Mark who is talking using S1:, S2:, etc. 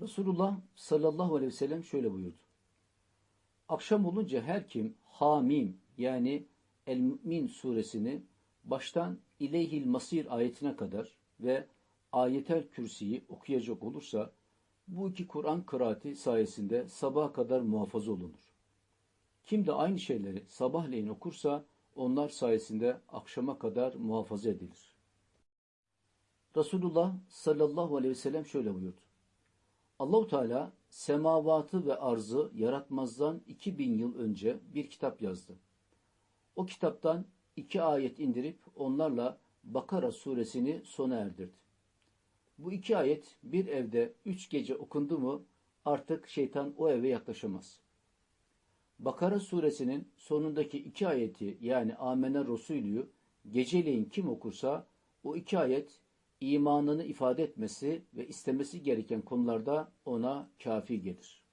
S1: Resulullah sallallahu aleyhi ve sellem şöyle buyurdu. Akşam olunca her kim Hamim yani El-Mü'min suresini baştan İleyhil Masir ayetine kadar ve Ayetel Kürsi'yi okuyacak olursa bu iki Kur'an kıraati sayesinde sabaha kadar muhafaza olunur. Kim de aynı şeyleri sabahleyin okursa onlar sayesinde akşama kadar muhafaza edilir. Resulullah sallallahu aleyhi ve sellem şöyle buyurdu. Allahu Teala semavatı ve arzı yaratmazdan 2000 yıl önce bir kitap yazdı. O kitaptan iki ayet indirip onlarla Bakara suresini sona erdirdi. Bu iki ayet bir evde üç gece okundu mu artık şeytan o eve yaklaşamaz. Bakara suresinin sonundaki iki ayeti yani Amene Resulü'yü geceleyin kim okursa o iki ayet imanını ifade etmesi ve istemesi gereken konularda ona kafi gelir.